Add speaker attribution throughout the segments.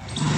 Speaker 1: you.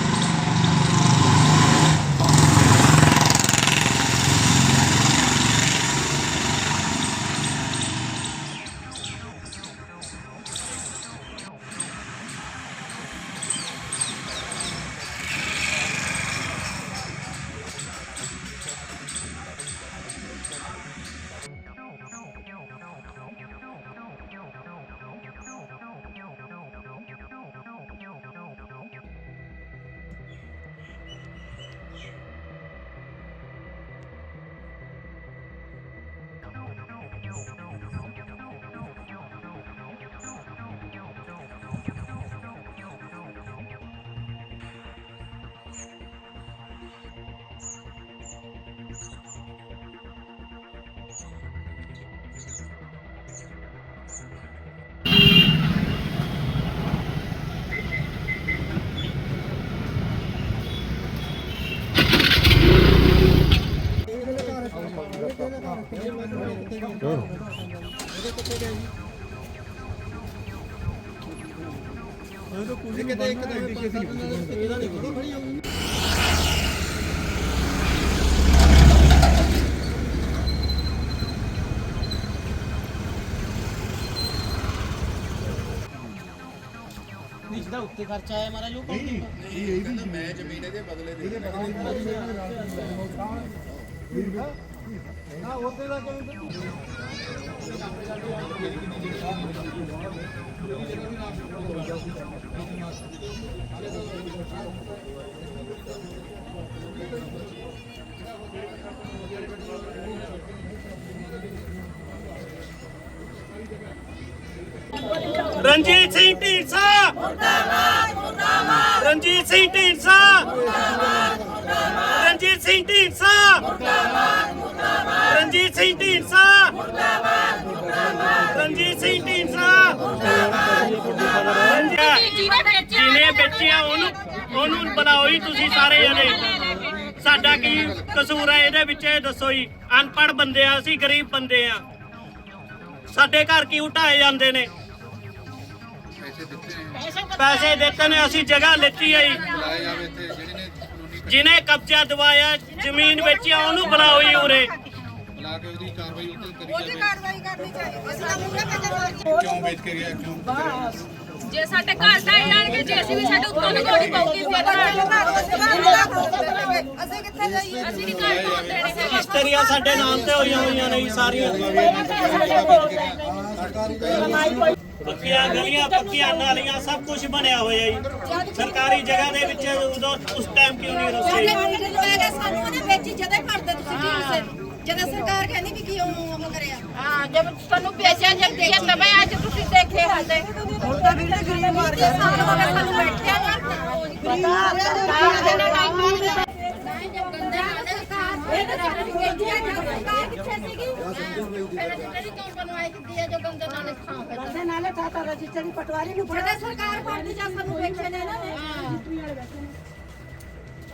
Speaker 1: ਨੀਚ ਦਾ ਉੱਤੇ ਖਰਚਾ ਆਇਆ ਮਹਾਰਾਜ ਉਹ ਕੌਣ
Speaker 2: ਮੈਂ ਜ਼ਮੀਨ ਇਹਦੇ ਬਦਲੇ ਦੇ
Speaker 3: ਰਣਜੀਤ ਸਿੰਘ ਢੀਂਡਸਾ। ਮੁਰਦਾਬਾਦ ਮੁਰਦਾਬਾਦ ਰਣਜੀਤ ਸਿੰਘ ਢੀਂਡਸਾ। ਮੁਰਦਾਬਾਦ ਰਣਜੀਤ ਸਿੰਘ ਢੀਂਡਸਾ। ਮੁਰਦਾਬਾਦ ਮੁਰਦਾਬਾਦ ਰਣਜੀਤ ਸਿੰਘ ਢੀਂਡਸਾ। ਮੁਰਦਾਬਾਦ ਮੁਰਦਾਬਾਦ ਰਣਜੀਤ ਸਿੰਘ ਢੀਂਡਸਾ। ਮੁਰਦਾਬਾਦ ਜਿਹਨੇ ਵੇਚਿਆ ਉਹਨੂੰ ਉਹਨੂੰ ਬਣਾਓ ਹੀ ਤੁਸੀਂ ਸਾਰੇ ਜਣੇ। ਸਾਡਾ ਕੀ ਕਸੂਰ ਹੈ ਇਹਦੇ ਵਿੱਚ, ਇਹ ਦੱਸੋ ਜੀ। ਅਨਪੜ੍ਹ ਬੰਦੇ ਆ, ਅਸੀਂ ਗਰੀਬ ਬੰਦੇ ਆ। ਸਾਡੇ ਘਰ ਕੀ ਉਟਾਏ ਜਾਂਦੇ ਨੇ? ਪੈਸੇ ਦਿੱਤੇ ਨੇ। ਅਸੀਂ ਜਗ੍ਹਾ ਲੈਤੀ ਆਈ
Speaker 2: ਲਾਏ ਜਾਵੇ ਇੱਥੇ ਜਿਹੜੇ ਨੇ ਕਾਨੂੰਨੀ
Speaker 3: ਜਿਹਨੇ ਕਬਜ਼ਾ ਦਵਾਇਆ ਜ਼ਮੀਨ ਵੇਚਿਆ ਉਹਨੂੰ ਬੁਲਾਓ ਉਰੇ।
Speaker 2: ਬੁਲਾ ਕੇ ਉਹਦੀ ਕਾਰਵਾਈ ਉੱਤੇ ਕਰੀ
Speaker 4: ਉਹਦੀ
Speaker 2: ਜਾਵੇ
Speaker 4: ਕਾਰਵਾਈ ਕਰਨੀ ਚਾਹੀਦੀ ਅਸੀਂ ਤਾਂ ਮੂਹਰੇ ਪੈਸੇ
Speaker 2: ਕਿਉਂ ਵੇਚ ਕੇ ਗਿਆ ਕਿਉਂ
Speaker 5: ਜੇ ਸਾਡੇ ਘਰ ਦਾ ਜਾਣਗੇ ਜੇ ਅਸੀਂ ਵੀ ਸਾਡੇ ਉੱਤੋਂ ਗੋਲੀ ਪਾਉਗੀ ਫਿਰ
Speaker 4: ਅਸੀਂ ਕਿੱਥੇ ਜਾਈਏ?
Speaker 5: ਅਸੀਂ ਨਹੀਂ ਘਰ ਪਾਉਣ ਦੇਣੇ ਹੈਗੇ।
Speaker 3: ਕਿਸ਼ਤਰੀਆਂ ਸਾਡੇ ਨਾਮ ਤੇ ਹੋਈਆਂ ਹੋਈਆਂ ਨੇ ਜੀ ਸਾਰੀਆਂ। ਪੱਕੀਆਂ ਗਲੀਆਂ ਪੱਕੀਆਂ ਨਾਲੀਆਂ ਸਭ ਕੁਝ ਬਣਿਆ ਹੋਇਆ ਜੀ। ਸਰਕਾਰੀ ਜਗ੍ਹਾ ਦੇ ਵਿੱਚ ਉਦੋਂ ਉਸ ਟਾਈਮ ਕਿਉਂ ਨਹੀਂ ਰੁਕੇ
Speaker 4: ਸਾਨੂੰ ਉਹਨੇ ਵੇਚੀ ਜਦੇ ਕਰਦੇ ਤੁਸੀਂ ਠੀਕ ਸੇ ਜਦੋਂ ਸਰਕਾਰ ਕਹਿੰਦੀ ਵੀ ਕਿਉਂ ਉਹ ਕਰਿਆ?
Speaker 5: ਹਾਂ ਜਦ ਤੁਹਾਨੂੰ ਵੇਚਿਆ ਜਦ ਦਿਆ ਤਬੇ ਅੱਜ ਤੁਸੀਂ ਦੇਖੇ ਹਾਲੇ
Speaker 4: ਹੁਣ ਤਾਂ ਵੀਰੇ ਗਰੀਬ ਮਾਰ ਗਿਆ ਸਾਨੂੰ ਹੋ ਬੈਠਿਆ
Speaker 5: ਹੈ ਨਾਲ
Speaker 4: ਰਜਿਸਟਰੀ ਪਟਵਾਰੀ ਨੂੰ ਜਦੋਂ ਸਰਕਾਰ ਫੜਦੀ ਜਾਂ ਸਾਨੂੰ ਵੇਚੇ ਨੇ ਨਾ।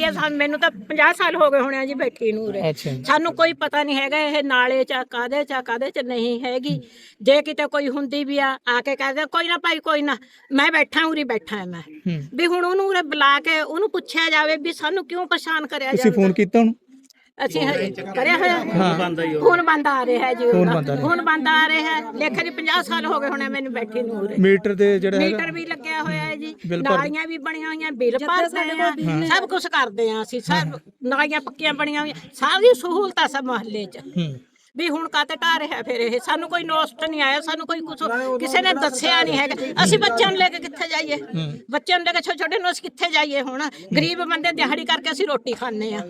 Speaker 6: ਸਾਨੂੰ ਮੈਨੂੰ ਤਾਂ 50 ਸਾਲ ਹੋ ਗਏ ਹੋਣੇ ਆ ਜੀ ਬੈਠੀ ਨੂੰ ਉਰੇ। ਸਾਨੂੰ ਕੋਈ ਪਤਾ ਨਹੀਂ ਹੈਗਾ ਇਹ ਨਾਲੇ ਚ ਆ, ਕਾਹਦੇ ਚ ਆ, ਕਾਹਦੇ ਚ ਨਹੀਂ ਹੈਗੀ। ਜੇ ਕਿਤੇ ਕੋਈ ਹੁੰਦੀ ਵੀ ਆ ਆ ਕੇ ਕਹਦੇ ਕੋਈ ਨਾ ਭਾਈ ਕੋਈ ਨਾ ਮੈਂ ਬੈਠਾ ਉਰੀ ਬੈਠਾ ਮੈਂ। ਵੀ ਹੁਣ ਉਹਨੂੰ ਉਰੇ ਬੁਲਾ ਕੇ ਉਹਨੂੰ ਪੁੱਛਿਆ ਜਾਵੇ ਵੀ ਸਾਨੂੰ ਕਿਉਂ ਪਛਾਣ ਕਰਿਆ
Speaker 7: ਤੁਸੀਂ ਫੋਨ ਕੀਤਾ ਉਹਨੂੰ?
Speaker 6: ਅਸੀਂ ਹਜੇ ਕਰਿਆ ਹੋਇਆ।
Speaker 3: ਬੰਦਾ ਹੀ
Speaker 6: ਹੁਣ ਬੰਦ ਆ ਰਿਹਾ ਹੈ ਜੀ।
Speaker 7: ਹੁਣ
Speaker 6: ਉਹਦਾ।
Speaker 7: ਬੰਦ ਆ ਰਿਹਾ।
Speaker 6: ਹੁਣ ਬੰਦ ਆ ਰਿਹਾ ਹੈ। ਲੇਖੇ ਦੀ 50 ਸਾਲ ਹੋ ਗਏ ਹੋਣੇ ਮੈਨੂੰ ਬੈਠੀ ਨੂੰ ਉਰੇ।
Speaker 7: ਮੀਟਰ ਤੇ ਜਿਹੜਾ ਹੈਗਾ
Speaker 6: ਮੀਟਰ ਵੀ ਲੱਗਿਆ ਹੋਇਆ ਹੈ ਜੀ।
Speaker 7: ਬਿੱਲ ਭਰ-
Speaker 6: ਨਾਲੀਆਂ ਵੀ ਬਣੀਆਂ ਹੋਈਆਂ ਬਿੱਲ ਭਰਦੇ ਆ ਸਭ ਕੁਝ ਕਰਦੇ ਆ ਅਸੀਂ। ਸਭ ਨਾਲੀਆਂ ਪੱਕੀਆਂ ਬਣੀਆਂ ਹੋਈਆਂ। ਸਾਰੀ ਸਹੂਲਤਾਂ ਸਭ ਮਹੱਲੇ 'ਚ।
Speaker 7: ਹੂੰ।
Speaker 6: ਵੀ ਹੁਣ ਕਾਤੇ ਢਾ ਰਿਹਾ ਫਿਰ ਇਹ? ਸਾਨੂੰ ਕੋਈ ਨੋਸਟ ਨਹੀਂ ਆਇਆ ਸਾਨੂੰ ਕੋਈ ਕੁਝ ਕਿਸੇ ਨੇ ਦੱਸਿਆ ਨਹੀਂ ਹੈਗਾ। ਅਸੀਂ ਬੱਚਿਆਂ ਨੂੰ ਲੈ ਕੇ ਕਿੱਥੇ ਜਾਈਏ? ਬੱਚਿਆਂ ਨੂੰ ਲੈ ਕੇ ਛੋਟੇ ਛੋਟੇ ਨੂੰ ਅਸੀਂ ਕਿੱਥੇ ਜਾਈਏ ਹੁਣ? ਗਰੀਬ ਬੰਦੇ ਦਿਹਾੜੀ ਕਰਕੇ ਅਸੀਂ ਰੋਟੀ ਖਾਂਦੇ ਆ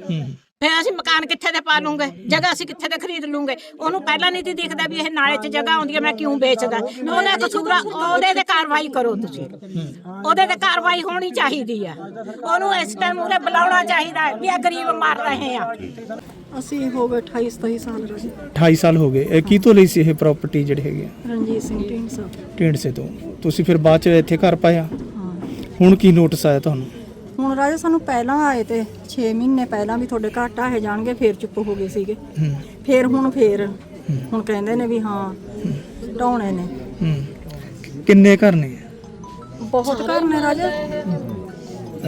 Speaker 6: ਫਿਰ ਅਸੀਂ ਮਕਾਨ ਕਿੱਥੇ ਦੇ ਪਾ ਲੂੰਗੇ? ਜਗ੍ਹਾ ਅਸੀਂ ਕਿੱਥੇ ਦੇ ਖਰੀਦ ਲੂੰਗੇ? ਉਹਨੂੰ ਪਹਿਲਾਂ ਨਹੀਂ ਦਿਖਦਾ ਵੀ ਇਹ ਨਾਲੇ 'ਚ ਜਗ੍ਹਾ ਆਉਂਦੀ ਹੈ ਮੈਂ ਕਿਉਂ ਵੇਚਦਾ? ਉਹਦਾ ਕਸੂਰ ਉਹਦੇ ਤੇ ਕਾਰਵਾਈ ਕਰੋ ਤੁਸੀਂ। ਉਹਦੇ ਤੇ ਕਾਰਵਾਈ ਹੋਣੀ ਚਾਹੀਦੀ ਆ ਉਹਨੂੰ ਇਸ ਟਾਈਮ ਉਰੇ ਬੁਲਾਉਣਾ ਚਾਹੀਦਾ ਹੈ ਵੀ ਇਹ ਗਰੀਬ ਮਰ ਰਹੇ ਆ।
Speaker 7: ਅਸੀਂ ਹੋ ਗਏ 28 27 ਸਾਲ ਰਾਜੀ।
Speaker 8: 28 ਸਾਲ ਹੋ ਗਏ। ਇਹ ਕੀ ਤੋਂ ਲਈ ਸੀ ਇਹ ਪ੍ਰਾਪਰਟੀ ਜਿਹੜੀ ਹੈਗੀ ਆ?
Speaker 7: ਰਣਜੀਤ ਸਿੰਘ ਢੀਂਡਸਾ ਸਾਹਿਬ
Speaker 8: ਢੀਂਡਸੇ ਤੋਂ। ਤੁਸੀਂ ਫਿਰ ਬਾਅਦ ਚ ਇੱਥੇ ਘਰ ਪਾਇਆ? ਹੁਣ ਕੀ ਨੋਟਿਸ ਆਇਆ ਤੁਹਾਨੂੰ?
Speaker 7: ਹੁਣ ਰਾਜਾ ਸਾਨੂੰ ਪਹਿਲਾਂ ਆਏ ਤੇ 6 ਮਹੀਨੇ ਪਹਿਲਾਂ ਵੀ ਤੁਹਾਡੇ ਘਰ ਢਾਹੇ ਜਾਣਗੇ ਫੇਰ ਚੁੱਪ ਹੋ ਗਏ ਸੀਗੇ। ਫੇਰ ਹੁਣ ਫੇਰ। ਹੁਣ ਕਹਿੰਦੇ ਨੇ ਵੀ ਹਾਂ ਢਾਉਣੇ ਨੇ।
Speaker 8: ਹੂੰ। ਕਿੰਨੇ ਘਰ ਨੇ
Speaker 7: ਬਹੁਤ ਘਰ ਨੇ ਰਾਜਾ।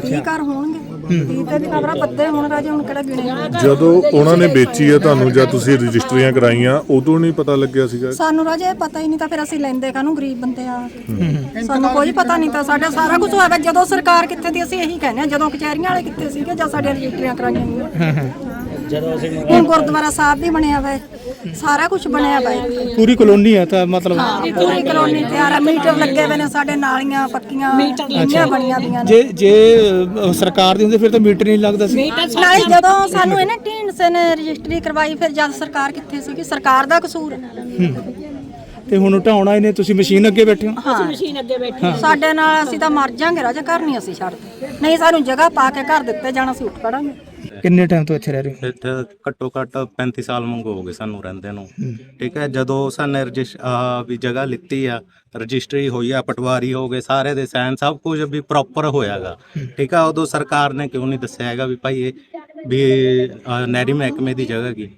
Speaker 7: 30 ਘਰ ਹੋਣਗੇ। 30 ਤੇ ਵੀ ਖਬਰਾਂ ਬੱਦੇ ਹੁਣ ਰਾਜਾ ਹੁਣ ਕਿਹੜਾ ਗਿਣੇ
Speaker 9: ਜਦੋਂ ਉਹਨਾਂ ਨੇ ਵੇਚੀ ਹੈ ਤੁਹਾਨੂੰ ਜਾਂ ਤੁਸੀਂ ਰਜਿਸਟਰੀਆਂ ਕਰਾਈਆਂ ਉਦੋਂ ਨਹੀਂ ਪਤਾ ਲੱਗਿਆ ਸੀਗਾ?
Speaker 7: ਸਾਨੂੰ ਰਾਜਾ ਇਹ ਪਤਾ ਹੀ ਨਹੀਂ ਤਾਂ ਫਿਰ ਅਸੀਂ ਲੈਂਦੇ ਕਾਹਨੂੰ ਗਰੀਬ ਬੰਦੇ ਆ? ਸਾਨੂੰ ਕੋਈ ਪਤਾ ਨਹੀਂ ਤਾਂ ਸਾਡਾ ਸਾਰਾ ਕੁਝ ਹੋਇਆ ਵਾ। ਜਦੋਂ ਸਰਕਾਰ ਕਿੱਥੇ ਦੀ ਅਸੀਂ ਇਹੀ ਕਹਿੰਦੇ ਆ ਜਦੋਂ ਕਚਹਿਰੀਆਂ ਵਾਲੇ ਕਿੱਥੇ ਸੀਗੇ ਜਾਂ ਸਾਡੇ ਰਜਿਸਟਰੀਆਂ ਕਰਾਈਆਂ ਗਈਆਂ।
Speaker 1: ਜਦੋਂ ਅਸੀਂ
Speaker 7: ਹੁਣ ਗੁਰਦੁਆਰਾ ਸਾਹਿਬ ਵੀ ਬਣਿਆ ਵਾ ਹੈ। ਸਾਰਾ ਕੁਝ ਬਣਿਆ ਵਾ ਹੈ।
Speaker 8: ਪੂਰੀ ਕਲੋਨੀ ਹੈ ਤਾਂ ਮਤਲਬ
Speaker 7: ਪੂਰੀ ਕਲੋਨੀ ਤਿਆਰ ਆ ਮੀਟਰ ਲੱਗੇ ਹੋਏ ਨੇ ਸਾਡੇ ਨਾਲੀਆਂ ਪੱਕੀਆਂ ਮੀਟਰ ਬਣੀਆਂ ਦੀਆਂ ਨੇ।
Speaker 8: ਜੇ ਜੇ ਅਹ, ਸਰਕਾਰ ਦੀ ਹੁੰਦੀ ਫਿਰ ਤਾਂ ਮੀਟਰ ਨਹੀਂ ਲੱਗਦਾ ਸੀ।
Speaker 7: ਨਾਲੇ ਜਦੋਂ ਸਾਨੂੰ ਇਹਨੇ ਢੀਂਡਸੇ ਨੇ ਰਜਿਸਟਰੀ ਕਰਵਾਈ ਫਿਰ ਜਦ ਸਰਕਾਰ ਕਿੱਥੇ ਸੀਗੀ? ਸਰਕਾਰ ਦਾ ਕਸੂਰ ਹੈ।
Speaker 8: ਤੇ ਹੁਣ ਢਾਉਣਾ ਇਹਨੇ ਤੁਸੀਂ ਮਸ਼ੀਨ ਅੱਗੇ ਬੈਠੇ ਹੋ?
Speaker 7: ਹਾਂ।
Speaker 6: ਮਸ਼ੀਨ ਅੱਗੇ ਬੈਠੀ
Speaker 7: ਸਾਡੇ ਨਾਲ ਅਸੀਂ ਤਾਂ ਮਰ ਜਾਾਂਗੇ ਰਾਜਾ ਘਰ ਨਹੀਂ ਅਸੀਂ ਛੱਡਦੇ। ਨਹੀਂ ਸਾਨੂੰ ਜਗ੍ਹਾ ਪਾ ਕੇ ਘਰ ਦਿੱਤੇ ਜਾਣਾ ਅਸੀਂ ਉੱਠ ਖੜਾਂਗੇ।
Speaker 8: ਕਿੰਨੇ ਟਾਈਮ ਤੋਂ ਇੱਥੇ ਰਹਿ ਰਹੇ ਹੋ?
Speaker 10: ਇੱਥੇ ਘੱਟੋ ਘੱਟ 35 ਸਾਲ ਮੰਗੋ ਹੋ ਗਏ ਸਾਨੂੰ ਰਹਿੰਦੇ ਨੂੰ। ਠੀਕ ਹੈ ਜਦੋਂ ਸਾਨੇ ਰਜਿਸ ਵੀ ਜਗ੍ਹਾ ਲਿੱਤੀ ਆ ਰਜਿਸਟਰੀ ਹੋਈ ਆ ਪਟਵਾਰੀ ਹੋ ਗਏ ਸਾਰੇ ਦੇ ਸਾਈਨ ਸਭ ਕੁਝ ਵੀ ਪ੍ਰੋਪਰ ਹੋਇਆਗਾ। ਠੀਕ ਆ ਉਦੋਂ ਸਰਕਾਰ ਨੇ ਕਿਉਂ ਨਹੀਂ ਦੱਸਿਆ ਹੈਗਾ ਵੀ ਭਾਈ ਇਹ ਵੀ ਨਹਿਰੀ ਮਹਿਕਮੇ ਦੀ ਜਗ੍ਹਾ ਕੀ?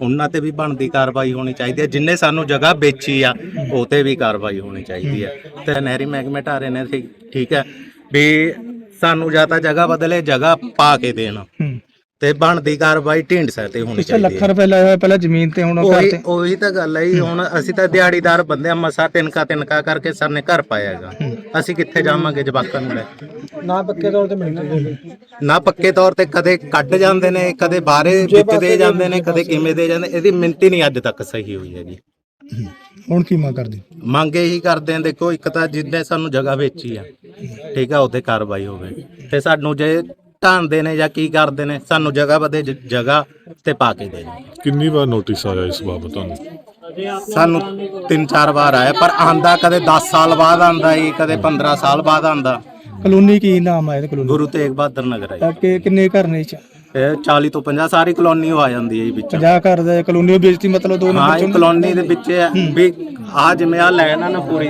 Speaker 10: ਉਹਨਾਂ ਤੇ ਵੀ ਬਣਦੀ ਕਾਰਵਾਈ ਹੋਣੀ ਚਾਹੀਦੀ ਹੈ ਜਿੰਨੇ ਸਾਨੂੰ ਜਗ੍ਹਾ ਵੇਚੀ ਆ ਉਹ ਤੇ ਵੀ ਕਾਰਵਾਈ ਹੋਣੀ ਚਾਹੀਦੀ ਹੈ। ਤੇ ਨਹਿਰੀ ਮਹਿਕਮੇ ਢਾਰੇ ਨੇ ਠੀਕ- ਹੈ ਵੀ ਸਾਨੂੰ ਜਾਂ ਤਾਂ ਜਗ੍ਹਾ ਬਦਲੇ ਜਗ੍ਹਾ ਪਾ ਕੇ ਦੇਣ। ਤੇ ਬਣਦੀ ਕਾਰਵਾਈ ਢਿੰਡ ਸਰ ਤੇ ਹੋਣੀ
Speaker 8: ਪਿੱਛੇ
Speaker 10: ਚਾਹੀਦੀ
Speaker 8: ਲੱਖ
Speaker 10: ਹੈ
Speaker 8: ਰੁਪਏ ਲਾਇਆ ਹੋਇਆ ਪਹਿਲਾਂ ਜ਼ਮੀਨ ਤੇ ਹੁਣ ਘਰ
Speaker 10: ਉਹੀ
Speaker 8: ਤੇ।
Speaker 10: ਉਹੀ ਤਾਂ ਗੱਲ ਹੈ ਜੀ, ਹੁਣ ਅਸੀਂ ਤਾਂ ਦਿਹਾੜੀਦਾਰ ਬੰਦੇ ਆ ਮਸਾ ਤਿੰਨਕਾ ਤਿੰਨਕਾ ਕਰਕੇ ਸਰ ਨੇ ਘਰ ਪਾਇਆਗਾ ਅਸੀਂ ਕਿੱਥੇ ਜਾਵਾਂਗੇ ਜਵਾਕਾਂ ਨੂੰ ਲੈ ਕੇ?
Speaker 8: ਨਾ ਪੱਕੇ ਤੌਰ ਤੇ ਮਿਲਦੇ
Speaker 10: ਨਾ। ਪੱਕੇ ਤੌਰ ਤੇ ਕਦੇ ਕੱਢ ਜਾਂਦੇ ਨੇ ਕਦੇ ਬਾਹਰੇ ਵਿੱਚ ਦੇ ਜਾਂਦੇ ਨੇ ਕਦੇ ਕਿਵੇਂ ਦੇ ਜਾਂਦੇ ਇਹਦੀ ਮਿੰਤੀ ਨਹੀਂ ਅੱਜ ਤੱਕ ਸਹੀ ਹੋਈ ਹੈ ਜੀ।
Speaker 8: ਹੁਣ ਕੀ ਮੰਗ ਕਰਦੇ?
Speaker 10: ਮੰਗ ਇਹੀ ਕਰਦੇ ਆ ਦੇਖੋ ਇੱਕ ਤਾਂ ਜਿੰਨੇ ਸਾਨੂੰ ਜਗ੍ਹਾ ਵੇਚੀ ਆ ਠੀਕ ਆ ਉਹਤੇ ਕਾਰਵਾਈ ਹੋਵੇ। ਤੇ ਸਾਨੂੰ ਜੇ ਢਾਂਦੇ ਨੇ ਜਾਂ ਕੀ ਕਰਦੇ ਨੇ ਸਾਨੂੰ ਜਗ੍ਹਾ ਬਦੇ ਜਗ੍ਹਾ ਤੇ ਪਾ ਕੇ ਦੇ
Speaker 9: ਕਿੰਨੀ ਵਾਰ ਨੋਟਿਸ ਆਇਆ ਇਸ ਬਾਬਤ ਤੁਹਾਨੂੰ?
Speaker 10: ਸਾਨੂੰ ਤਿੰਨ ਚਾਰ ਵਾਰ ਆਇਆ ਪਰ ਆਂਦਾ ਕਦੇ 10 ਸਾਲ ਬਾਅਦ ਆਂਦਾ ਈ ਕਦੇ 15 ਸਾਲ ਬਾਅਦ ਆਂਦਾ।
Speaker 8: ਕਲੋਨੀ ਕੀ ਨਾਮ ਹੈ ਇਹ ਕਲੋਨੀ?
Speaker 10: ਗੁਰੂ ਤੇਗ ਬਹਾਦਰ ਨਗਰ ਹੈ
Speaker 8: ਤਾਂ ਕਿ ਕਿੰਨੇ ਘਰ ਨੇ ਇਹ ਚ?
Speaker 10: ਇਹ 40 ਤੋਂ 50 ਸਾਰੀ ਕਲੋਨੀ ਉਹ ਆ ਜਾਂਦੀ ਹੈ ਜੀ ਵਿੱਚ।
Speaker 8: 50 ਘਰ ਦਾ ਕਲੋਨੀ ਵੇਚਤੀ ਮਤਲਬ ਦੋ
Speaker 10: ਹਾਂ
Speaker 8: ਨੰਬਰ
Speaker 10: ਇਹ
Speaker 8: ਚੋਂ?
Speaker 10: ਕਲੋਨੀ ਦੇ ਵਿੱਚ ਹੈ। ਵੀ ਆ ਜਿਵੇਂ ਆ ਲੈਣ ਆ ਨਾ ਪੂਰੀ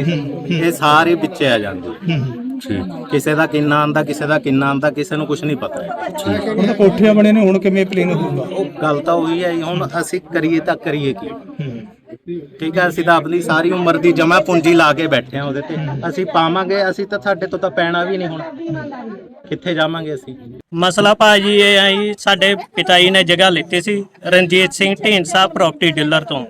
Speaker 10: ਇਹ ਸਾਰੀ ਵਿੱਚ ਆ ਜਾਂਦੀ। ਹੈ। ਕਿਸੇ ਦਾ ਕਿੰਨਾ ਆਂਦਾ ਕਿਸੇ ਦਾ ਕਿੰਨਾ ਆਂਦਾ ਕਿਸੇ ਨੂੰ ਕੁਝ ਨਹੀਂ ਪਤਾ। ਹੈ
Speaker 8: ਹੁਣ ਤਾਂ ਕੋਠੀਆਂ ਬਣੇ ਨੇ ਹੁਣ ਕਿਵੇਂ ਪਲੇਨ ਹੋਊਗਾ
Speaker 10: ਉਹ ਗੱਲ ਤਾਂ ਉਹੀ ਹੈ ਜੀ, ਹੁਣ ਅਸੀਂ ਕਰੀਏ ਤਾਂ ਕਰੀਏ ਕੀ? ਠੀਕ ਹੈ ਅਸੀਂ ਤਾਂ ਆਪਣੀ ਸਾਰੀ ਉਮਰ ਦੀ ਜਮਾ ਪੂੰਜੀ ਲਾ ਕੇ ਬੈਠੇ ਆ ਉਹਦੇ ਤੇ। ਅਸੀਂ ਪਾਵਾਂਗੇ ਅਸੀਂ ਤਾਂ ਸਾਡੇ ਤੋਂ ਤਾਂ ਪੈਣਾ ਵੀ ਨਹੀਂ ਹੁਣ। ਕਿੱਥੇ ਜਾਵਾਂਗੇ ਅਸੀਂ?
Speaker 3: ਮਸਲਾ ਭਾਜੀ ਇਹ ਹੈ ਜੀ ਸਾਡੇ ਪਿਤਾ ਜੀ ਨੇ ਜਗ੍ਹਾ ਲਿੱਤੀ ਸੀ ਰਣਜੀਤ ਸਿੰਘ ਢੀਂਡਸਾ ਪ੍ਰਾਪਰਟੀ ਡੀਲਰ ਤੋਂ।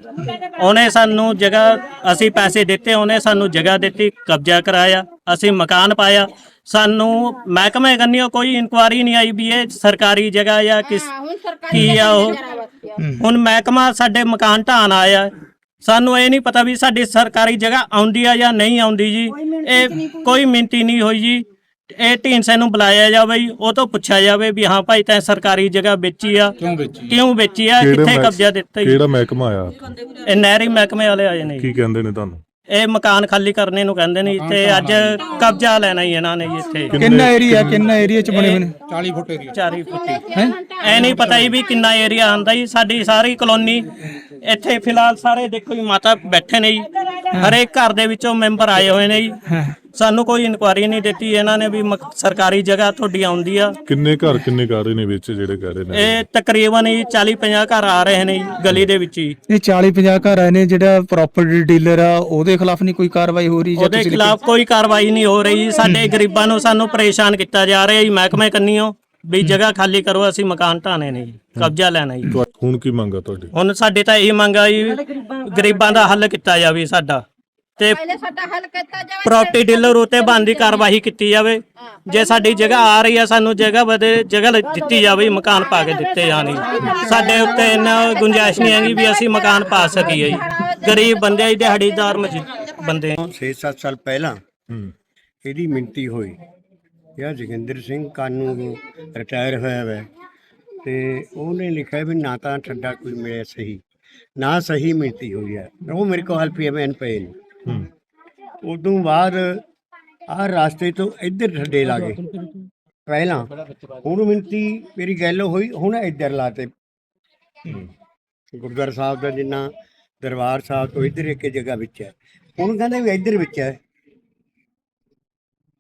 Speaker 3: ਉਹਨੇ ਸਾਨੂੰ ਜਗ੍ਹਾ ਅਸੀਂ ਪੈਸੇ ਦਿੱਤੇ ਉਹਨੇ ਸਾਨੂੰ ਜਗ੍ਹਾ ਦਿੱਤੀ ਕਬਜ਼ਾ ਕਰਾਇਆ ਅਸੀਂ ਮਕਾਨ ਪਾਇਆ। ਸਾਨੂੰ ਮਹਿਕਮੇ ਕੰਨਿਓ ਕੋਈ ਇਨਕੁਆਰੀ ਨਹੀਂ ਆਈ ਵੀ ਇਹ ਸਰਕਾਰੀ ਜਗ੍ਹਾ ਜਾਂ ਕਿਸ ਕੀ ਆ ਉਹ। ਹੁਣ ਮਹਿਕਮਾ ਸਾਡੇ ਮਕਾਨ ਢਾਣ ਆਇਆ। ਸਾਨੂੰ ਇਹ ਨਹੀਂ ਪਤਾ ਵੀ ਸਾਡੀ ਸਰਕਾਰੀ ਜਗ੍ਹਾ ਆਉਂਦੀ ਆ ਜਾਂ ਨਹੀਂ ਆਉਂਦੀ ਜੀ। ਇਹ ਕੋਈ ਮਿੰਤੀ ਨਹੀਂ ਹੋਈ ਜੀ। ਇਹ ਢੀਂਡਸੇ ਨੂੰ ਬੁਲਾਇਆ ਜਾਵੇ ਜੀ ਉਹ ਤੋਂ ਪੁੱਛਿਆ ਜਾਵੇ ਵੀ ਹਾਂ ਭਾਈ ਤੈਂ ਸਰਕਾਰੀ ਜਗ੍ਹਾ ਵੇਚੀ ਆ। ਕਿਉਂ ਵੇਚੀ ਕਿਉਂ ਵੇਚੀ ਆ? ਕਿੱਥੇ
Speaker 9: ਮਹਿਕ-
Speaker 3: ਕਬਜ਼ਾ ਦਿੱਤਾ ਜੀ?
Speaker 9: ਕਿਹੜਾ ਮਹਿਕਮਾ ਆਇਆ?
Speaker 3: ਇਹ ਨਹਿਰੀ ਮਹਿਕਮੇ ਵਾਲੇ ਆਏ ਨੇ ਜੀ।
Speaker 9: ਕੀ ਕਹਿੰਦੇ ਨੇ ਤੁਹਾਨੂੰ?
Speaker 3: ਇਹ ਮਕਾਨ ਖਾਲੀ ਕਰਨੇ ਨੂੰ ਕਹਿੰਦੇ ਨੇ ਤੇ ਅੱਜ ਕਬਜ਼ਾ ਲੈਣਾ ਹੀ ਇਹਨਾਂ ਨੇ ਜੀ ਇੱਥੇ।
Speaker 8: ਕਿੰਨਾ ਏਰੀਆ ਕਿੰਨਾ ਏਰੀਆ ਚ ਬਣੇ ਹੋਏ ਨੇ?
Speaker 2: 40 ਫੁੱਟ ਏਰੀਆ
Speaker 3: ਚਾਰੀ ਫੁੱਟੀ। ਐ ਨਹੀਂ ਪਤਾ ਜੀ ਵੀ ਕਿੰਨਾ ਏਰੀਆ ਆਂਦਾ ਜੀ। ਸਾਡੀ ਸਾਰੀ ਕਲੋਨੀ ਇੱਥੇ ਫਿਲਹਾਲ ਸਾਰੇ ਦੇਖੋ ਜੀ ਮਾਤਾ ਬੈਠੇ ਨੇ ਜੀ। ਹਰੇਕ ਘਰ ਦੇ ਵਿੱਚੋਂ ਮੈਂਬਰ ਆਏ ਹੋਏ ਨੇ ਜੀ। ਸਾਨੂੰ ਕੋਈ ਇਨਕੁਆਰੀ ਨਹੀਂ ਦਿੱਤੀ ਇਹਨਾਂ ਨੇ ਵੀ ਮਕ- ਸਰਕਾਰੀ ਜਗ੍ਹਾ ਤੁਹਾਡੀ ਆਉਂਦੀ ਆ।
Speaker 9: ਕਿੰਨੇ ਘਰ ਕਿੰਨੇ ਘਰ ਨੇ ਵਿੱਚ ਜਿਹੜੇ ਕਹਿ ਰਹੇ ਨੇ?
Speaker 3: ਇਹ ਤਕਰੀਬਨ ਜੀ 40 50 ਘਰ ਆ ਰਹੇ ਨੇ ਜੀ ਗਲੀ ਦੇ ਵਿੱਚ ਹੀ
Speaker 8: ਇਹ 40 50 ਘਰ ਆਏ ਨੇ ਜਿਹੜਾ ਪ੍ਰਾਪਰਟੀ ਡੀਲਰ ਆ ਉਹਦੇ ਖਿਲਾਫ ਨਹੀਂ ਕੋਈ ਕਾਰਵਾਈ ਹੋ ਰਹੀ ਜਾਂ
Speaker 3: ਉਹਦੇ
Speaker 8: ਤੁਸੀਂ
Speaker 3: ਖਿਲਾਫ ਕੋਈ ਕਾਰਵਾਈ ਨਹੀਂ ਹੋ ਰਹੀ ਸਾਡੇ ਗਰੀਬਾਂ ਨੂੰ ਸਾਨੂੰ ਪਰੇਸ਼ਾਨ ਕੀਤਾ ਜਾ ਰਿਹਾ ਜੀ। ਮਹਿਕਮੇ ਕੰਨੀਓ ਵੀ ਜਗ੍ਹਾ ਖਾਲੀ ਕਰੋ ਅਸੀਂ ਮਕਾਨ ਢਾਣੇ ਨੇ ਜੀ ਕਬਜ਼ਾ ਲੈਣਾ ਜੀ।
Speaker 9: ਹੁਣ ਕੀ ਮੰਗਾ ਤੁਹਾਡੀ?
Speaker 3: ਹੁਣ ਸਾਡੇ ਤਾਂ ਇਹ ਮੰਗ ਆ ਜੀ ਗਰੀਬਾਂ ਦਾ ਹੱਲ ਕੀਤਾ ਜਾਵੇ ਸਾਡਾ। ਤੇ
Speaker 5: ਪਹਿਲੇ ਸਾਡਾ ਹੱਲ ਕੀਤਾ ਜਾਵੇ
Speaker 3: ਪ੍ਰਾਪਰਟੀ ਡੀਲਰ ਉਤੇ ਬੰਦੀ ਕਾਰਵਾਈ ਕੀਤੀ ਜਾਵੇ। ਜੇ ਸਾਡੀ ਜਗ੍ਹਾ ਆ ਰਹੀ ਆ ਸਾਨੂੰ ਜਗ੍ਹਾ ਬਦੇ ਜਗ੍ਹਾ ਲ- ਦਿੱਤੀ ਜਾਵੇ ਮਕਾਨ ਪਾ ਕੇ ਦਿੱਤੇ ਜਾਣ। ਸਾਡੇ ਉੱਤੇ ਇੰਨਾ ਗੁੰਜਾਇਸ਼ ਨਹੀਂ ਹੈਗੀ ਵੀ ਅਸੀਂ ਮਕਾਨ ਪਾ ਸਕੀਏ ਜੀ। ਗਰੀਬ ਬੰਦੇ ਆ ਜੀ, ਦਿਹਾੜੀਦਾਰ ਮਜ਼ਦੂ- ਬੰਦੇ ਆ।
Speaker 11: 6-7 ਸਾਲ ਪਹਿਲਾਂ
Speaker 9: ਹੂੰ।
Speaker 11: ਇਹਦੀ ਮਿੰਤੀ ਹੋਈ। ਇਹ ਜੋਗਿੰਦਰ ਸਿੰਘ ਕਾਨੂੰ ਰਿਟਾਇਰ ਹੋਇਆ ਹੈ ਤੇ ਉਹਨੇ ਲਿਖਿਆ ਵੀ ਨਾ ਤਾਂ ਠੰਡਾ ਕੋਈ ਮਿਲਿਆ ਸਹੀ ਨਾ ਸਹੀ ਮਿਲਤੀ ਹੋਈ ਹੈ। ਉਹ ਮੇਰੇ ਕੋਲ ਹਲਪੀ ਐਮ ਪਏ ਨੇ।
Speaker 9: ਹੂੰ।
Speaker 11: ਉਦੋਂ ਬਾਅਦ ਆਹ ਰਾਸਤੇ ਤੋਂ ਇੱਧਰ ਠੱਡੇ ਲਾ ਗਏ। ਪਹਿਲਾਂ ਹੁਣ ਮਿੰਤੀ ਮੇਰੀ ਗੱਲ ਹੋਈ ਹੁਣ ਇੱਧਰ ਲਾਤੇ ਗੁਰਦੁਆਰਾ ਸਾਹਿਬ ਦਾ ਜਿੰਨਾ ਦਰਬਾਰ ਸਾਹਿਬ ਤੋਂ ਇੱਧਰ ਇੱਕ ਜਗ੍ਹਾ ਵਿੱਚ ਹੈ। ਹੁਣ ਕਹਿੰਦੇ ਵੀ ਇੱਧਰ ਵਿੱਚ ਹੈ।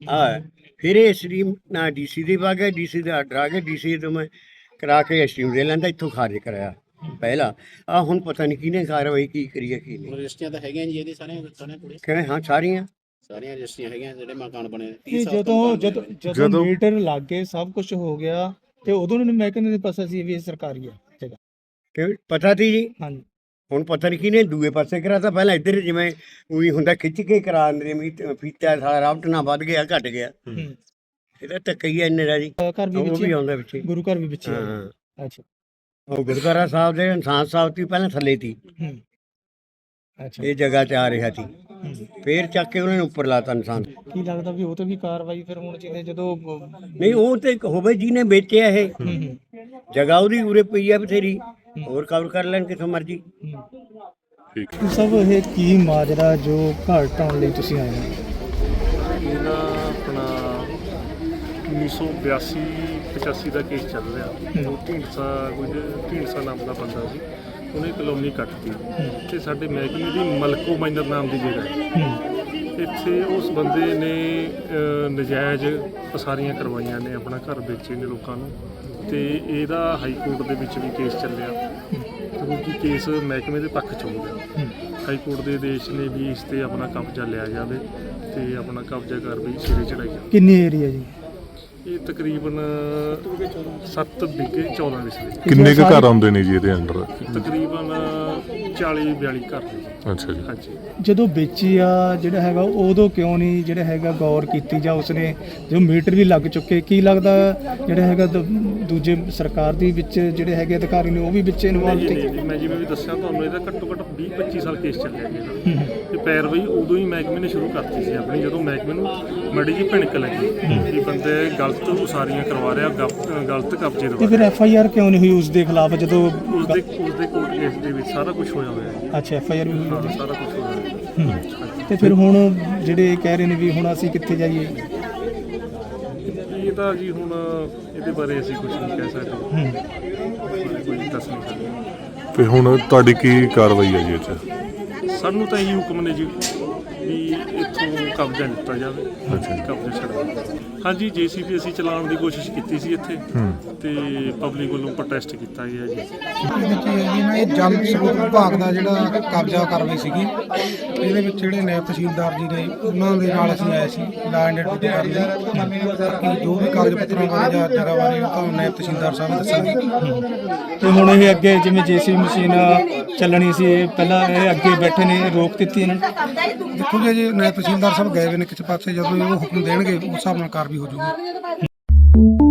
Speaker 11: ਆ ਫਿਰ ਇਹ ਸਟ੍ਰੀਮ ਨਾ ਡੀਸੀ ਦੇ ਪਾ ਗਿਆ ਡੀਸੀ ਦਾ ਆਰਡਰ ਆ ਗਿਆ ਡੀਸੀ ਤੋਂ ਮੈਂ ਕਰਾ ਕੇ ਸਟ੍ਰੀਮ ਦੇ ਲੈਂਦਾ ਇੱਥੋਂ ਖਾਰਜ ਕਰਾਇਆ ਪਹਿਲਾ। ਆ ਹੁਣ ਪਤਾ ਨਹੀਂ ਕਿਹਨੇ ਕਾਰਵਾਈ ਕੀ ਕਰੀ ਹੈ ਕੀ ਨਹੀਂ।
Speaker 1: ਰਜਿਸਟਰੀਆਂ ਤਾਂ ਹੈਗੀਆਂ ਜੀ ਇਹਦੇ ਸਾਰੇ ਸਾਰੇ ਕੋਲੇ।
Speaker 11: ਕਹਿੰਦੇ ਹਾਂ ਸਾਰੀਆਂ।
Speaker 1: ਸਾਰੀਆਂ ਰਜਿਸਟਰੀਆਂ ਹੈਗੀਆਂ ਜਿਹੜੇ ਮਕਾਨ ਬਣੇ ਨੇ।
Speaker 8: ਕਿ
Speaker 1: 30 ਸਾਲ ਤੋਂ
Speaker 8: ਜਦੋਂ ਜਦੋਂ। ਜਦੋਂ ਮੀਟਰ ਲੱਗ ਗਏ ਸਭ ਕੁਝ ਹੋ ਗਿਆ ਤੇ ਉਦੋਂ ਨੂੰ ਮੈਂ ਕਹਿੰਦੇ ਪਤਾ ਸੀ ਵੀ ਇਹ ਸਰਕਾਰੀ ਹੈ ਜਗ੍ਹਾ
Speaker 11: ਕਿ ਪਤਾ ਸੀ ਜੀ?
Speaker 8: ਹਾਂਜੀ।
Speaker 11: ਹੁਣ ਪਤਾ ਨਹੀਂ ਕਿਹਨੇ ਦੂਏ ਪਾਸੇ ਕਰਾਤਾ ਪਹਿਲਾਂ ਇੱਧਰ ਜਿਵੇਂ ਉਹੀ ਹੁੰਦਾ ਖਿੱਚ ਕੇ ਕਰਾ ਦਿੰਦੇ ਮੀ ਫੀਤਾ ਸਾਰਾ ਰਾਵਟ ਨਾ ਵੱਧ ਗਿਆ ਘਟ ਗਿਆ। ਇਹਦਾ ਤਾਂ ਹੀ ਇੰਨੇ ਦਾ ਜੀ।
Speaker 8: ਘਰ ਵੀ
Speaker 11: ਉਹ
Speaker 8: ਵਿੱਚ
Speaker 11: ਵੀ? ਆਉਂਦਾ ਵਿੱਚ ਹੀ।
Speaker 8: ਗੁਰੂ ਘਰ ਵੀ ਵਿੱਚ ਹੀ ਹੈ।
Speaker 11: ਹਾਂ।
Speaker 8: ਅੱਛਾ।
Speaker 11: ਉਹ ਗੁਰਦੁਆਰਾ ਸਾਹਿਬ ਦੇ ਇਨਸਾਨ ਸਾਹਿਬ ਦੀ ਪਹਿਲਾਂ ਥੱਲੇ ਸੀ।
Speaker 8: ਹੂੰ। ਅੱਛਾ।
Speaker 11: ਇਹ ਜਗ੍ਹਾ ਤੇ ਆ ਰਿਹਾ ਸੀ।
Speaker 8: ਹੂੰ।
Speaker 11: ਫੇਰ ਚੱਕ ਕੇ ਉਹਨਾਂ ਨੇ ਉੱਪਰ ਲਾਤਾ ਇਨਸਾਨ।
Speaker 8: ਕੀ ਲੱਗਦਾ ਵੀ ਉਹ ਤੇ ਵੀ ਕਾਰਵਾਈ ਫਿਰ ਹੋਣੀ ਚਾਹੀਦੀ ਹੈ ਜਦੋਂ ਹੂੰ
Speaker 11: ਨਹੀਂ ਉਹ ਤੇ ਹੋਵੇ ਜਿਹਨੇ ਵੇਚਿਆ ਇਹ।
Speaker 8: ਹੂੰ
Speaker 11: ਜਗ੍ਹਾ ਉਹਦੀ ਉਰੇ ਪਈ ਆ ਬਥੇਰੀ। ਹੋਰ ਕਵਰ ਕਰ ਲੈਣ ਕਿਥੋਂ ਮਰਜ਼ੀ।
Speaker 9: ਠੀਕ।
Speaker 8: ਸਭ ਇਹ ਕੀ ਮਾਜਰਾ ਜੋ ਘਰ ਢਾਉਣ ਲਈ ਤੁਸੀਂ ਆਏ ਹੋ?
Speaker 12: ਇਹ ਨਾ ਆਪਣਾ 1982 85 ਦਾ ਕੇਸ ਚੱਲ ਰਿਹਾ। ਉਹ ਢੀਂਡਸਾ ਕੁਝ ਢੀਂਡਸਾ ਨਾਮ ਦਾ ਬੰਦਾ ਸੀ ਉਹਨੇ ਕਲੋਨੀ ਕੱਟਤੀ ਤੇ ਸਾਡੇ ਮਹਿਕਮੇ ਦੀ ਮਲਕੋ ਮਾਈਨਰ ਨਾਮ ਦੀ ਜਗ੍ਹਾ ਹੈ। ਇੱਥੇ ਉਸ ਬੰਦੇ ਨੇ ਅਹ, ਨਜਾਇਜ਼ ਪਸਾਰੀਆਂ ਕਰਵਾਈਆਂ ਨੇ ਆਪਣਾ ਘਰ ਵੇਚੇ ਨੇ ਲੋਕਾਂ ਨੂੰ। ਤੇ ਇਹਦਾ ਹਾਈ ਕੋਰਟ ਦੇ ਵਿੱਚ ਵੀ ਕੇਸ ਚੱਲਿਆ। ਕਿਉਂਕਿ ਕੇਸ ਮਹਿਕਮੇ ਦੇ ਪੱਖ ਚ ਹੋ ਗਿਆ। ਹਾਈ ਕੋਰਟ ਦੇ ਆਦੇਸ਼ ਨੇ ਵੀ ਇਸ ਤੇ ਆਪਣਾ ਕਬਜ਼ਾ ਲਿਆ ਜਾਵੇ ਤੇ ਆਪਣਾ ਕਬਜ਼ਾ ਕਰ ਵੀ ਸਿਰੇ ਚੜਾਈ ਜਾਵੇ।
Speaker 8: ਕਿੰਨੀ ਏਰੀਆ ਜੀ?
Speaker 12: ਇਹ ਤਕਰੀਬਨ 7 ਵਿਗੇ 14 ਵਿਸਲੇ
Speaker 9: ਕਿੰਨੇ ਕੁ ਘਰ ਆਉਂਦੇ ਨੇ ਜੀ ਇਹਦੇ ਅੰਡਰ
Speaker 12: ਤਕਰੀਬਨ 40 42 ਘਰ ਨੇ ਜੀ।
Speaker 9: ਅੱਛਾ ਜੀ।
Speaker 12: ਹਾਂਜੀ।
Speaker 8: ਜਦੋਂ ਵੇਚੀ ਆ ਜਿਹੜਾ ਹੈਗਾ ਉਦੋਂ ਕਿਉਂ ਨਹੀਂ ਜਿਹੜਾ ਹੈਗਾ ਗੌਰ ਕੀਤੀ ਜਾਂ ਉਸਨੇ ਜੋ ਮੀਟਰ ਵੀ ਲੱਗ ਚੁੱਕੇ ਕੀ ਲੱਗਦਾ ਜਿਹੜਾ ਹੈਗਾ ਦ- ਦੂਜੇ ਸਰਕਾਰ ਦੀ ਵਿੱਚ ਜਿਹੜੇ ਹੈਗੇ ਅਧਿਕਾਰੀ ਨੇ ਉਹ ਵੀ ਵਿੱਚ ਇਨਵੋਲਵ ਤੇ
Speaker 12: ਨਹੀਂ ਮੈਂ ਜਿਵੇਂ ਵੀ ਦੱਸਿਆ ਤੁਹਾਨੂੰ ਇਹਦਾ ਘੱਟੋ ਘੱਟ 20 25 ਸਾਲ ਕੇਸ ਚੱਲਿਆ ਜੀ ਇਹਦਾ। ਤੇ ਪੈਰਵਾਈ ਉਦੋਂ ਹੀ ਮਹਿਕਮੇ ਨੇ ਸ਼ੁਰੂ ਕਰਤੀ ਸੀ ਆਪਣੀ ਜਦੋਂ ਮਹਿਕਮੇ ਨੂੰ ਮੜੀ ਜੀ ਭਿਣਕ ਲੱਗੀ ਕਿ ਬੰਦੇ ਗਲਤ ਉਸਾਰੀਆਂ ਕਰਵਾ ਰਿਹਾ ਗਲਤ- ਗਲਤ ਕਬਜ਼ੇ
Speaker 8: ਤੇ
Speaker 12: ਦਵਾ
Speaker 8: ਫਿਰ ਐਫ ਆਈ ਆਰ ਕਿਉਂ ਨਹੀਂ ਹੋਈ ਉਸ ਦੇ ਖਿਲਾਫ ਜਦੋਂ
Speaker 12: ਉਸ ਦੇ ਉਸ ਦੇ ਕੋਰਟ ਕੇਸ ਦੇ ਵਿੱਚ ਸਾਰਾ ਕੁਝ ਹੋਇਆ ਹੋਇਆ ਹੈ
Speaker 8: ਅੱਛਾ ਐਫ ਆਈ ਆਰ ਵੀ ਹੋਈ। ਉਹਦੀ?
Speaker 12: ਸਾਰਾ ਕੁਝ ਹੈ
Speaker 8: ਹੂੰ। ਤੇ ਫਿਰ ਹੁਣ ਜਿਹੜੇ ਕਹਿ ਰਹੇ ਨੇ ਵੀ ਹੁਣ ਅਸੀਂ ਕਿੱਥੇ ਜਾਈਏ?
Speaker 12: ਇਹ ਤਾਂ ਜੀ ਹੁਣ ਇਹਦੇ ਬਾਰੇ ਅਸੀਂ ਕੁਝ ਨਹੀਂ ਕਹਿ ਸਕਦੇ। ਕੋਈ ਦੱਸ ਨਹੀਂ ਸਕਦੇ।
Speaker 9: ਤੇ ਹੁਣ ਤੁਹਾਡੀ ਕੀ ਕਾਰਵਾਈ ਹੈ ਜੀ ਇਹ 'ਚ
Speaker 12: ਸਾਨੂੰ ਤਾਂ ਇਹ ਹੁਕਮ ਨੇ ਜੀ। ਕਬਜ਼ਾ ਲਿੱਤਾ ਜਾਵੇ। ਕਬਜ਼ਾ ਛੱਡੋ ਹਾਂਜੀ ਜੀਸੀਬੀ ਅਸੀਂ ਚਲਾਉਣ ਦੀ ਕੋਸ਼ਿਸ਼ ਕੀਤੀ ਸੀ ਇੱਥੇ ਤੇ ਪਬਲਿਕ ਵੱਲੋਂ ਪ੍ਰੋਟੈਸਟ ਕੀਤਾ ਗਿਆ ਜੀ।
Speaker 13: ਇਹ ਹੈ ਜੀ ਨਾ ਇਹ ਜਲ ਸਰੋਤ ਵਿਭਾਗ ਦਾ ਜਿਹੜਾ ਕਬਜ਼ਾ ਕਾਰਵਾਈ ਸੀਗੀ ਇਹਦੇ ਵਿੱਚ ਜਿਹੜੇ ਨਾਇਬ ਤਹਿਸੀਲਦਾਰ ਜੀ ਨੇ ਉਹਨਾਂ ਦੇ ਨਾਲ ਅਸੀਂ ਆਏ ਸੀ ਲਾ ਐਂਡ ਡਿਊਟੀ ਕਰਨ ਲਈ। ਬਾਕੀ ਜੋ ਵੀ ਕਾਗਜ਼ ਪੱਤਰਾਂ ਬਾਰੇ ਜਾਂ ਜਗ੍ਹਾ ਬਾਰੇ ਉਹ ਤਾਂ ਨਾਇਬ ਤਹਿਸੀਲਦਾਰ ਸਾਹਿਬ ਦੱਸਣਗੇ।
Speaker 8: ਤੇ ਹੁਣ ਇਹ ਅੱਗੇ ਜਿਵੇਂ ਜੇਸੀ ਮਸ਼ੀਨ ਚੱਲਣੀ ਸੀ ਇਹ ਪਹਿਲਾਂ ਇਹ ਅੱਗੇ ਬੈਠੇ ਨੇ ਰੋਕ ਦਿੱਤੀ ਇਹਨਾਂ ਨੇ?
Speaker 13: ਦੇਖੋ ਜੀ ਜੇ ਨਾਇਬ ਤਹਿਸੀਲਦਾਰ ਸਾਹਿਬ ਸਾਹਿਬ ਗਏ ਹੋਏ ਨੇ ਕਿਸੇ ਪਾਸੇ, ਜਦੋਂ ਉਹ ਹੁਕਮ ਦੇਣਗੇ, ਉਸ ਹਿਸਾਬ ਨਾਲ ਕਾਰਵਾਈ ਹੋ ਜਾਊਗੀ।